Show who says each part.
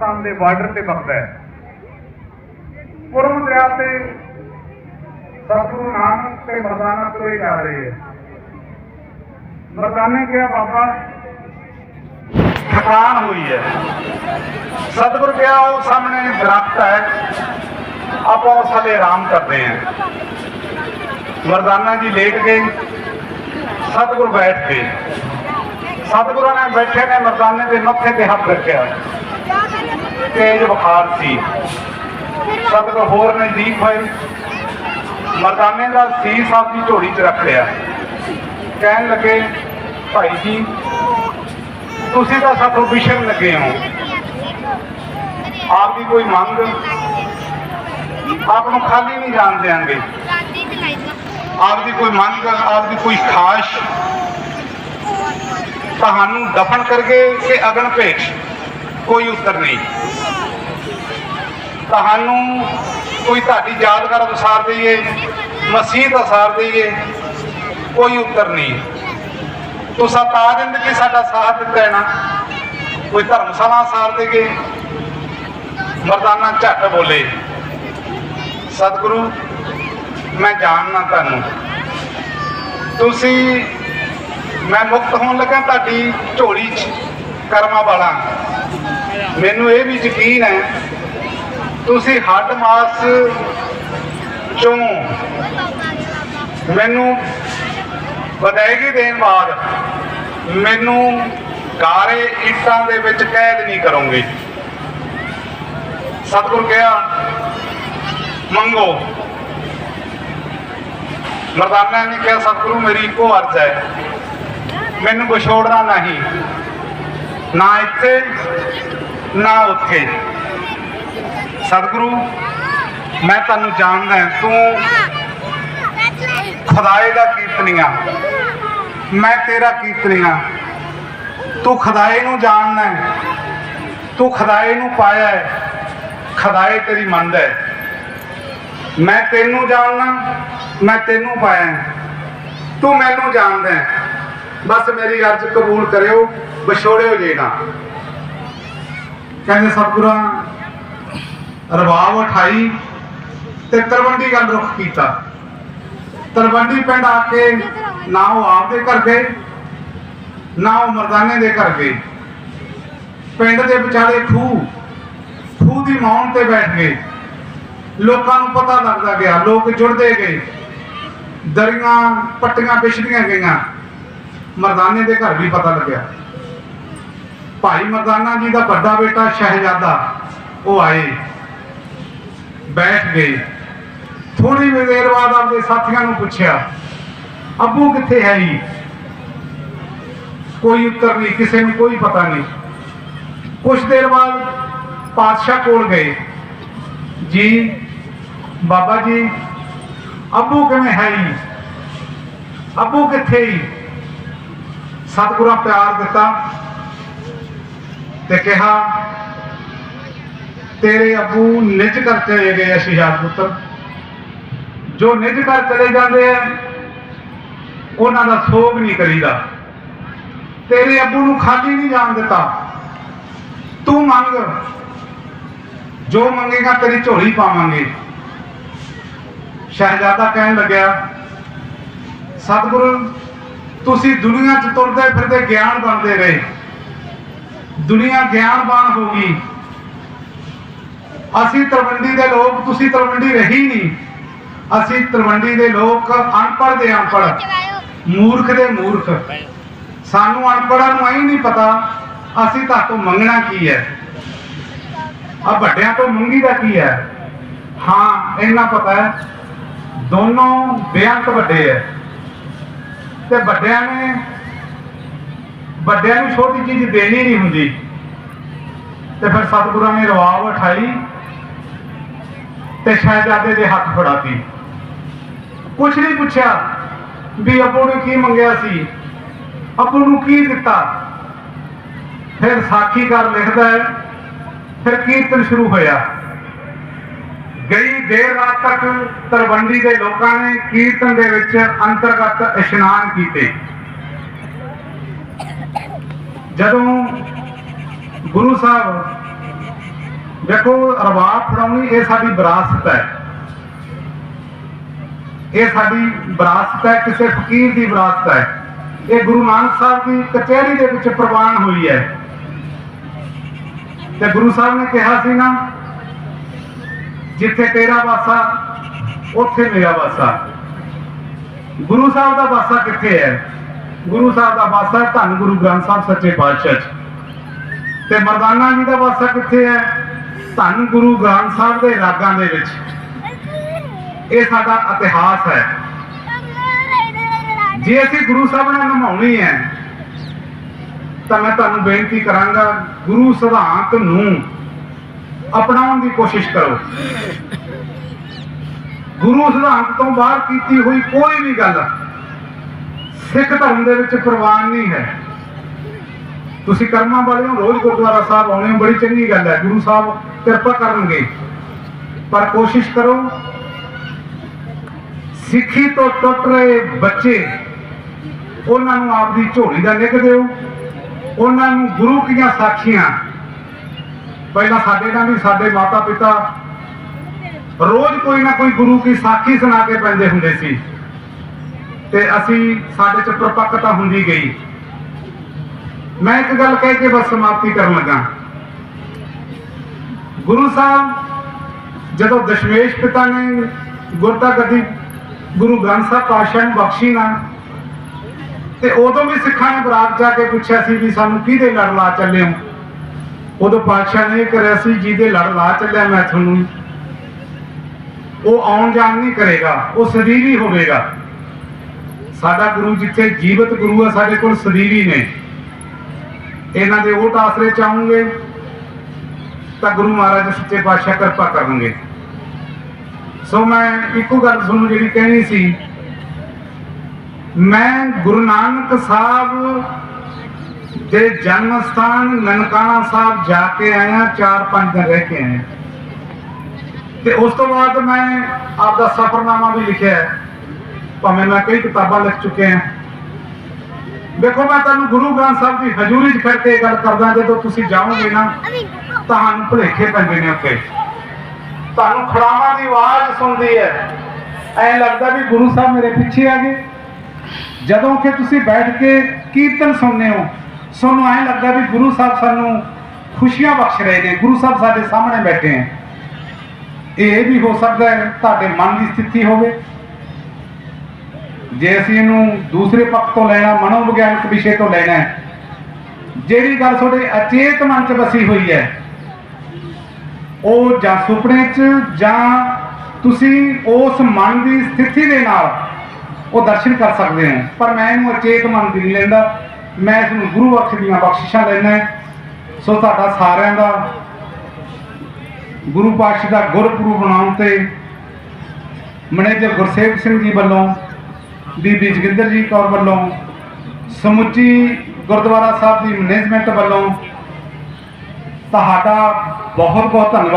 Speaker 1: ਪਾਕਿਸਤਾਨ ਦੇ ਬਾਰਡਰ ਤੇ ਵਗਦਾ ਹੈ। ਪੁਰਮ ਦਰਿਆ ਤੇ ਸਤਿਗੁਰੂ ਨਾਨਕ ਤੇ ਮਰਦਾਨਾ ਤੁਰੇ ਜਾ ਰਹੇ ਹੈ। ਮਰਦਾਨੇ ਕਿਹਾ, ਬਾਬਾ ਥਕਾਨ ਹੋਈ ਹੈ। ਸਤਿਗੁਰ ਕਿਹਾ, ਉਹ ਸਾਹਮਣੇ ਦਰਖਤ ਹੈ। ਆਪਾਂ ਉਸ ਥੱਲੇ ਆਰਾਮ ਕਰਦੇ ਹਾਂ। ਮਰਦਾਨਾ ਜੀ ਲੇਟ ਗਏ। ਸਤਿਗੁਰ ਬੈਠ ਗਏ। ਸਤਿਗੁਰਾਂ ਨੇ ਬੈਠੇ ਨੇ ਮਰਦਾਨੇ ਦੇ ਮੱਥੇ ਤੇ ਹੱਥ ਰੱਖਿਆ। ਤੇਜ ਬੁਖਾਰ ਸੀ। ਸਤਿਗੁਰ ਹੋਰ ਨਜ਼ਦੀਕ ਹੋਏ। ਮਰਦਾਨੇ ਦਾ ਸੀਸ ਆਪਦੀ ਝੋਲੀ 'ਚ ਰੱਖ ਲਿਆ। ਕਹਿਣ ਲੱਗੇ, ਭਾਈ ਜੀ, ਤੁਸੀਂ ਤਾਂ ਸਾਥੋਂ ਵਿਛੜਨ ਲੱਗੇ ਹੋ। ਆਪ ਦੀ ਕੋਈ ਮੰਗ? ਆਪ ਨੂੰ ਖਾਲੀ ਨਹੀਂ ਜਾਣ ਦੇਾਂਗੇ ਆਪ ਦੀ ਕੋਈ ਮੰਗ, ਆਪ ਦੀ ਕੋਈ ਖਾਸ਼? ਤੁਹਾਨੂੰ ਦਫਨ ਕਰਕੇ ਕਿ ਅਗਨ ਭੇਟ? ਕੋਈ ਉੱਤਰ ਨਹੀਂ। ਤੁਹਾਨੂੰ ਕੋਈ ਤੁਹਾਡੀ ਯਾਦਗਾਰ ਅਨੁਸਾਰ ਦਈਏ ਮਸੀਤ ਅਨੁਸਾਰ ਦਈਏ, ਕੋਈ ਉੱਤਰ ਨਹੀਂ। ਤੁਸੀਂ ਤਾਂ ਦਿੰਦੇ ਸਾਡਾ ਸਾਥ ਦਿੱਤਾ ਹੈ ਨਾ। ਕੋਈ ਧਰਮਸ਼ਾਲਾ ਸਾਰ ਦੇਗੇ ਮਰਦਾਨਾ ਝੱਟ ਬੋਲੇ। ਸਤਿਗੁਰੂ, ਮੈਂ ਜਾਣਨਾ ਤੁਹਾਨੂੰ। ਤੁਸੀਂ, ਮੈਂ ਮੁਕਤ ਹੋਣ ਲੱਗਾ ਤੁਹਾਡੀ ਝੋਲੀ 'ਚ ਕਰਮਾਂ ਵਾਲਾ। ਮੈਨੂੰ ਇਹ ਵੀ ਯਕੀਨ ਹੈ, ਤੁਸੀਂ ਹੱਡ ਮਾਸ ਚੋਂ ਮੈਨੂੰ ਵਧਾਏਗੀ ਦੇਣ ਬਾਅਦ ਮੈਨੂੰ ਕਾਰੇ ਇੱਟਾਂ ਦੇ ਵਿੱਚ ਕੈਦ ਨਹੀਂ ਕਰੋਗੇ। ਸਤਿਗੁਰ ਕਿਹਾ, ਮੰਗੋ। ਮਰਦਾਨਾ ਨੇ ਕਿਹਾ, ਸਤਿਗੁਰੂ, ਮੇਰੀ ਇੱਕੋ ਅਰਜ਼ ਹੈ। ਮੈਨੂੰ ਵਿਛੋੜਨਾ ਨਹੀਂ। ਨਾ ਇੱਥੇ ਨਾ ਉੱਥੇ ਸਤਿਗੁਰੂ, ਮੈਂ ਤੁਹਾਨੂੰ ਜਾਣਦਾ ਤੂੰ ਖੁਦਾਏ ਦਾ ਕੀਰਤਨੀਆ ਮੈਂ ਤੇਰਾ ਕੀਰਤਨੀਆ ਤੂੰ ਖੁਦਾਏ ਨੂੰ ਜਾਣਦਾ ਤੂੰ ਖੁਦਾਏ ਨੂੰ ਪਾਇਆ ਹੈ। ਖੁਦਾਏ ਤੇਰੀ ਮੰਨਦਾ ਹੈ। ਮੈਂ ਤੈਨੂੰ ਜਾਣਦਾ, ਮੈਂ ਤੈਨੂੰ ਪਾਇਆ ਤੂੰ ਮੈਨੂੰ ਜਾਣਦਾ ਬਸ ਮੇਰੀ ਅਰਜ਼ ਕਬੂਲ ਕਰਿਓ, ਵਿਛੋੜਿਓ ਜੇ ਨਾ। ਕਹਿੰਦੇ ਸਤਿਗੁਰਾਂ ਰਬਾਬ ਉਠਾਈ ਤੇ ਤਰਵੰਡੀ ਗੱਲ ਰੁਖ ਕੀਤਾ। ਤਰਵੰਡੀ ਪਿੰਡ ਆ ਕੇ ਨਾ ਉਹ ਆਪਦੇ ਘਰ ਗਏ, ਨਾ ਉਹ ਮਰਦਾਨੇ ਦੇ ਘਰ ਗਏ। ਪਿੰਡ ਦੇ ਵਿਚਾਲੇ ਖੂਹ ਖੂਹ ਦੀ ਮੌਨ ਤੇ ਬੈਠ ਗਏ। ਲੋਕਾਂ ਨੂੰ ਪਤਾ ਲੱਗਦਾ ਗਿਆ, ਲੋਕ ਜੁੜਦੇ ਗਏ। ਦਰੀਆਂ, ਪੱਟੀਆਂ ਪਿਛੜੀਆਂ ਗਈਆਂ। ਮਰਦਾਨੇ ਦੇ ਘਰ ਵੀ ਪਤਾ ਲੱਗਿਆ। ਭਾਈ ਮਰਦਾਨਾ ਜੀ ਦਾ ਵੱਡਾ ਬੇਟਾ ਸ਼ਹਿਜ਼ਾਦਾ, ਉਹ ਆਏ, ਬੈਠ ਗਏ। ਥੋੜੀ ਦੇਰ ਬਾਅਦ ਆਪਣੇ ਸਾਥੀਆਂ ਨੂੰ ਪੁੱਛਿਆ, ਅੱਬੂ ਕਿੱਥੇ ਹੈ ਜੀ? ਕੋਈ ਉੱਤਰ ਨਹੀਂ, ਕਿਸੇ ਨੂੰ ਕੋਈ ਪਤਾ ਨਹੀਂ। ਕੁਝ ਦੇਰ ਬਾਅਦ ਪਾਤਸ਼ਾਹ ਕੋਲ ਗਏ। ਜੀ, ਬਾਬਾ ਜੀ, ਅੱਬੂ ਕਿਵੇਂ ਹੈ ਜੀ? ਅੱਬੂ ਕਿੱਥੇ ਜੀ? ਸਤਿਗੁਰਾਂ ਪਿਆਰ ਦਿੱਤਾ ਤੇ ਕਿਹਾ, ਤੇਰੇ ਅੱਬੂ ਨਿਜ ਕਰ ਚਲੇ ਗਏ ਆ ਸ਼ਹਿਜ਼ਾਦ ਪੁੱਤਰ। ਜੋ ਨਿਜ ਕਰ ਚਲੇ ਜਾਂਦੇ ਆ, ਉਹਨਾਂ ਦਾ ਸੋਗ ਨਹੀਂ ਕਰੀਦਾ। ਤੇਰੇ ਅੱਬੂ ਨੂੰ ਖਾਲੀ ਨਹੀਂ ਜਾਣ ਦਿੱਤਾ। ਤੂੰ ਮੰਗ, ਜੋ ਮੰਗੇਗਾ ਤੇਰੀ ਝੋਲੀ ਪਾਵਾਂਗੇ। ਸ਼ਹਿਜ਼ਾਦਾ ਕਹਿਣ ਲੱਗਿਆ, ਸਤਿਗੁਰੂ, ਤੁਸੀਂ ਦੁਨੀਆ 'ਚ ਤੁਰਦੇ ਫਿਰਦੇ ਗਿਆਨ ਬਣਦੇ ਰਹੇ। ਦੁਨੀਆ ਗਿਆਨਵਾਨ ਹੋ ਗਈ। ਅਸੀਂ ਤਲਵੰਡੀ ਦੇ ਲੋਕ, ਤੁਸੀਂ ਤਲਵੰਡੀ ਰਹੀ ਨਹੀਂ। ਅਸੀਂ ਤਲਵੰਡੀ ਦੇ ਲੋਕ ਅਨਪੜ੍ਹ ਦੇ ਅਨਪੜ੍ਹ। ਮੂਰਖ ਦੇ ਮੂਰਖ। ਸਾਨੂੰ ਅਨਪੜ੍ਹਾਂ ਨੂੰ ਐਂ ਨਹੀਂ ਪਤਾ ਅਸੀਂ ਤੁਹਾਤੋਂ ਮੰਗਣਾ ਕੀ ਹੈ। ਆ ਵੱਡਿਆਂ ਤੋਂ ਮੰਗੀ ਦਾ ਕੀ ਹੈ? ਹਾਂ, ਇੰਨਾ ਪਤਾ ਹੈ। ਦੋਨੋਂ ਬੇਅੰਤ ਵੱਡੇ ਹੈ। ਤੇ ਵੱਡਿਆਂ ਨੇ ਵੱਡਿਆਂ ਨੂੰ ਛੋਟੀ ਚੀਜ਼ ਦੇਣੀ ਨਹੀਂ ਹੁੰਦੀ। ਤੇ ਫਿਰ ਸਤਿਗੁਰਾਂ ਨੇ ਰਵਾਬ ਉਠਾਈ ਤੇ ਸ਼ਹਿਜ਼ਾਦੇ ਦੇ ਹੱਥ ਫੜਾਤੀ। ਕੁਛ ਨਹੀਂ ਪੁੱਛਿਆ ਵੀ ਅੱਬੂ ਨੇ ਕੀ ਮੰਗਿਆ ਸੀ? ਅੱਬੂ ਨੂੰ ਕੀ ਦਿੱਤਾ? ਫਿਰ ਸਾਖੀਕਾਰ ਲਿਖਦਾ ਹੈ, ਫਿਰ ਕੀਰਤਨ ਸ਼ੁਰੂ ਹੋਇਆ। ਗਈ ਦੇਰ ਰਾਤ ਤੱਕ ਤਰਵੰਡੀ ਦੇ ਲੋਕਾਂ ਨੇ ਕੀਰਤਨ ਦੇ ਵਿੱਚ ਅੰਤਰਗਤ ਇਸ਼ਨਾਨ ਕੀਤੇ। ਜਦੋਂ ਗੁਰੂ ਸਾਹਿਬ ਦੇਖੋ ਰਵਾਬ ਫੜਾਉਣੀ ਇਹ ਸਾਡੀ ਵਿਰਾਸਤ ਹੈ। ਇਹ ਸਾਡੀ ਵਿਰਾਸਤ ਹੈ, ਕਿਸੇ ਫਕੀਰ ਦੀ ਵਿਰਾਸਤ ਹੈ। ਇਹ ਗੁਰੂ ਨਾਨਕ ਸਾਹਿਬ ਦੀ ਕਚਹਿਰੀ ਦੇ ਵਿੱਚ ਪ੍ਰਵਾਨ ਹੋਈ ਹੈ। ਤੇ ਗੁਰੂ ਸਾਹਿਬ ਨੇ ਕਿਹਾ ਸੀ ਨਾ, ਜਿੱਥੇ ਤੇਰਾ ਵਾਸਾ, ਉੱਥੇ ਮੇਰਾ ਵਾਸਾ। ਗੁਰੂ ਸਾਹਿਬ ਦਾ ਵਾਸਾ ਕਿੱਥੇ ਹੈ? ਗੁਰੂ ਸਾਹਿਬ ਦਾ ਵਾਸਾ ਧੰਨ ਗੁਰੂ ਗ੍ਰੰਥ ਸਾਹਿਬ ਸੱਚੇ ਪਾਤਸ਼ਾਹ 'ਚ ਤੇ ਮਰਦਾਨਾ ਜੀ ਦਾ ਵਾਸਾ ਕਿੱਥੇ ਹੈ? ਧੰਨ ਗੁਰੂ ਗ੍ਰੰਥ ਸਾਹਿਬ ਦੇ ਰਾਗਾਂ ਦੇ ਵਿੱਚ। ਇਹ ਸਾਡਾ ਇਤਿਹਾਸ ਹੈ। ਜੇ ਅਸੀਂ ਗੁਰੂ ਸਾਹਿਬ ਨਾਲ ਨਿਭਾਉਣੀ ਹੈ, ਤਾਂ ਮੈਂ ਤੁਹਾਨੂੰ ਬੇਨਤੀ ਕਰਾਂਗਾ, ਗੁਰੂ ਸਿਧਾਂਤ ਨੂੰ ਅਪਣਾਉਣ ਦੀ ਕੋਸ਼ਿਸ਼ ਕਰੋ। ਗੁਰੂ ਸਿਧਾਂਤ ਤੋਂ ਬਾਹਰ ਕੀਤੀ ਹੋਈ ਕੋਈ ਵੀ ਗੱਲ ਸਿੱਖ ਧਰਮ ਦੇ ਵਿੱਚ ਪ੍ਰਵਾਨ ਨਹੀਂ ਹੈ। ਤੁਸੀਂ ਕਰਮਾਂ ਵਾਲੇ ਹੋ ਰੋਜ਼ ਗੁਰਦੁਆਰਾ ਸਾਹਿਬ ਆਉਣੇ ਹੋ, ਬੜੀ ਚੰਗੀ ਗੱਲ ਹੈ। ਗੁਰੂ ਸਾਹਿਬ ਕਿਰਪਾ ਕਰਨਗੇ। ਪਰ ਕੋਸ਼ਿਸ਼ ਕਰੋ, ਸਿੱਖੀ ਤੋਂ ਟੁੱਟ ਰਹੇ ਬੱਚੇ, ਉਹਨਾਂ ਨੂੰ ਆਪਦੀ ਝੋਲੀ ਦਾ ਲਿਖ ਦਿਓ। ਉਹਨਾਂ ਨੂੰ ਗੁਰੂ ਕੀਆਂ ਸਾਖੀਆਂ। ਪਹਿਲਾਂ ਸਾਡੇ ਨਾਲ ਵੀ ਸਾਡੇ ਮਾਤਾ ਪਿਤਾ ਰੋਜ਼ ਕੋਈ ਨਾ ਕੋਈ ਗੁਰੂ ਕੀ ਸਾਖੀ ਸੁਣਾ ਕੇ ਪੈਂਦੇ ਹੁੰਦੇ ਸੀ। ਤੇ ਅਸੀਂ ਸਾਡੇ ਚ ਪ੍ਰਪੱਕਤਾ ਹੁੰਦੀ ਗਈ। ਮੈਂ ਇੱਕ ਗੱਲ ਕਹਿ ਕੇ ਬਸ ਸਮਾਪਤੀ ਕਰਨ ਲੱਗਾ। ਗੁਰੂ ਸਾਹਿਬ, ਜਦੋਂ ਦਸ਼ਮੇਸ਼ ਪਿਤਾ ਨੇ ਗੁਰਤਾ ਗੱਦੀ ਗੁਰੂ ਗ੍ਰੰਥ ਸਾਹਿਬ ਪਾਤਸ਼ਾਹ ਨੂੰ ਬਖਸ਼ੀ ਨਾ, ਤੇ ਉਦੋਂ ਵੀ ਸਿੱਖਾਂ ਨੇ ਬਰਾਤ ਜਾ ਕੇ ਪੁੱਛਿਆ ਸੀ ਵੀ ਸਾਨੂੰ ਕਿਹਦੇ ਲੜ ਲਾ ਚੱਲੇ ਹੋ? ਉਦੋਂ ਪਾਤਸ਼ਾਹ ਨੇ ਇਹ ਕਰਿਆ ਸੀ, ਜਿਹਦੇ ਲੜ ਲਾ ਚੱਲਿਆ ਮੈਂ ਤੁਹਾਨੂੰ, ਉਹ ਆਉਣ ਜਾਣ ਨਹੀਂ ਕਰੇਗਾ, ਉਹ ਸਰੀਰ ਹੀ ਹੋਵੇਗਾ। ਸਾਡਾ ਗੁਰੂ ਜਿੱਥੇ ਜੀਵਤ ਗੁਰੂ ਆ, ਸਾਡੇ ਕੋਲ ਸਦੀਵੀ ਨੇ। ਇਹਨਾਂ ਦੇ ਉਹ ਆਸਰੇ ਚਾਹੋਗੇ ਤਾਂ ਗੁਰੂ ਮਹਾਰਾਜ ਸੱਚੇ ਪਾਤਸ਼ਾਹ ਕਿਰਪਾ ਕਰਨਗੇ। ਸੋ ਮੈਂ ਇੱਕੋ ਗੱਲ ਤੁਹਾਨੂੰ ਜਿਹੜੀ ਕਹਿਣੀ ਸੀ, ਮੈਂ ਗੁਰੂ ਨਾਨਕ ਸਾਹਿਬ ਦੇ ਜਨਮ ਸਥਾਨ ਨਨਕਾਣਾ ਸਾਹਿਬ ਜਾ ਕੇ ਆਇਆ 4-5 ਦਿਨ ਰਹਿ ਕੇ ਆਇਆ। ਤੇ ਉਸ ਤੋਂ ਬਾਅਦ ਮੈਂ ਆਪਦਾ ਸਫ਼ਰਨਾਮਾ ਵੀ ਲਿਖਿਆ ਹੈ। ਭਾਵੇਂ ਮੈਂ ਕਈ ਕਿਤਾਬਾਂ ਲਿਖ ਚੁੱਕੇ ਹਾਂ। ਦੇਖੋ, ਮੈਂ ਤੁਹਾਨੂੰ ਗੁਰੂ ਗ੍ਰੰਥ ਸਾਹਿਬ ਦੀ ਹਜ਼ੂਰੀ 'ਚ ਫਿਰ ਕੇ ਗੱਲ ਕਰਦਾ, ਜਦੋਂ ਤੁਸੀਂ ਜਾਓਗੇ ਨਾ, ਤੁਹਾਨੂੰ ਭੁਲੇਖੇ ਪੈਂਦੇ ਨੇ ਉੱਥੇ। ਤੁਹਾਨੂੰ ਖੜਾਵਾਂ ਦੀ ਆਵਾਜ਼ ਸੁਣਦੀ ਹੈ। ਐ ਲੱਗਦਾ ਵੀ ਗੁਰੂ ਸਾਹਿਬ ਮੇਰੇ ਪਿੱਛੇ ਆ ਗਏ। ਜਦੋਂ ਕਿ ਤੁਸੀਂ ਬੈਠ ਕੇ ਕੀਰਤਨ ਸੁਣਦੇ ਹੋ, ਤੁਹਾਨੂੰ ਐ ਲੱਗਦਾ ਵੀ ਗੁਰੂ ਸਾਹਿਬ ਸਾਨੂੰ ਖੁਸ਼ੀਆਂ ਬਖਸ਼ ਰਹੇ ਨੇ, ਗੁਰੂ ਸਾਹਿਬ ਸਾਡੇ ਸਾਹਮਣੇ ਬੈਠੇ ਹੈ। ਇਹ ਵੀ ਹੋ ਸਕਦਾ ਹੈ ਤੁਹਾਡੇ ਮਨ ਦੀ ਸਥਿਤੀ ਹੋਵੇ। ਜੇ ਅਸੀਂ ਇਹਨੂੰ ਦੂਸਰੇ ਪੱਖ ਤੋਂ ਲੈਣਾ ਮਨੋਵਿਗਿਆਨਕ ਵਿਸ਼ੇ ਤੋਂ ਲੈਣਾ ਹੈ, ਜਿਹੜੀ ਗੱਲ ਤੁਹਾਡੇ ਅਚੇਤ ਮਨ 'ਚ ਵਸੀ ਹੋਈ ਹੈ, ਉਹ ਜਾਂ ਸੁਪਨੇ 'ਚ ਜਾਂ ਤੁਸੀਂ ਉਸ ਮਨ ਦੀ ਸਥਿਤੀ ਦੇ ਨਾਲ ਉਹ ਦਰਸ਼ਨ ਕਰ ਸਕਦੇ ਹੋ। ਪਰ ਮੈਂ ਇਹਨੂੰ ਅਚੇਤ ਮਨ ਦੀ ਨਹੀਂ ਲੈਂਦਾ। ਮੈਂ ਇਸ ਨੂੰ ਗੁਰੂ ਅਖਸ਼ ਦੀਆਂ ਬਖਸ਼ਿਸ਼ਾਂ ਲੈਣਾ ਸੋ ਤੁਹਾਡਾ ਸਾਰਿਆਂ ਦਾ ਗੁਰੂ ਪਾਤਸ਼ਾਹ ਦਾ ਗੁਰਪੁਰਬ ਬਣਾਉਣ ਤੇ ਮੈਨੇਜਰ ਗੁਰਸੇਵ ਸਿੰਘ ਜੀ ਵੱਲੋਂ ਬੀਬੀ ਜੋਗਿੰਦਰ ਜੀ ਕੌਰ ਵੱਲੋਂ ਸਮੁੱਚੀ ਗੁਰਦੁਆਰਾ ਸਾਹਿਬ ਦੀ ਮੈਨੇਜਮੈਂਟ ਵੱਲੋਂ ਤੁਹਾਡਾ ਬਹੁਤ ਬਹੁਤ ਧੰਨਵਾਦ।